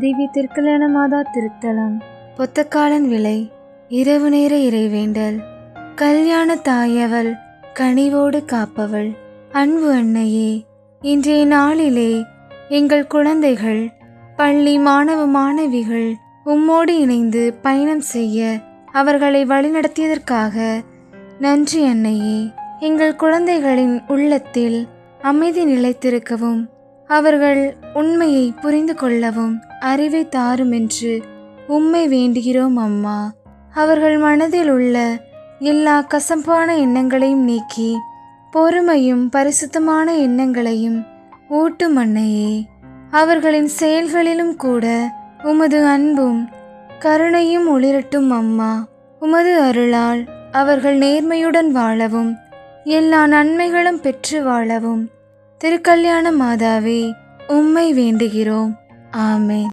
திவ்ய திருக்கல்யாண மாதா திருத்தலம். பொத்தக்காலன் விலை இரவு நேர இறைவேண்டல். கல்யாண தாயவள் கனிவோடு காப்பவள். அன்பு அன்னையே இன்றைய நாளிலே எங்கள் குழந்தைகள் பள்ளி மாணவ மாணவிகள் உம்மோடு இணைந்து பயணம் செய்ய அவர்களை வழிநடத்தியதற்காக நன்றி அன்னையே. எங்கள் குழந்தைகளின் உள்ளத்தில் அமைதி நிலைத்திருக்கவும் அவர்கள் உண்மையை புரிந்து கொள்ளவும் அறிவை தாரும் என்று உம்மை வேண்டுகிறோம் அம்மா. அவர்கள் மனதில் உள்ள எல்லா கசப்பான எண்ணங்களையும் நீக்கி பொறுமையும் பரிசுத்தமான எண்ணங்களையும் ஊட்டும் அன்னையே. அவர்களின் செயல்களிலும் கூட உமது அன்பும் கருணையும் ஒளிரட்டும் அம்மா. உமது அருளால் அவர்கள் நேர்மையுடன் வாழவும் எல்லா நன்மைகளும் பெற்று வாழவும் திருக்கல்யாண மாதாவே உம்மை வேண்டுகிறோம். ஆமே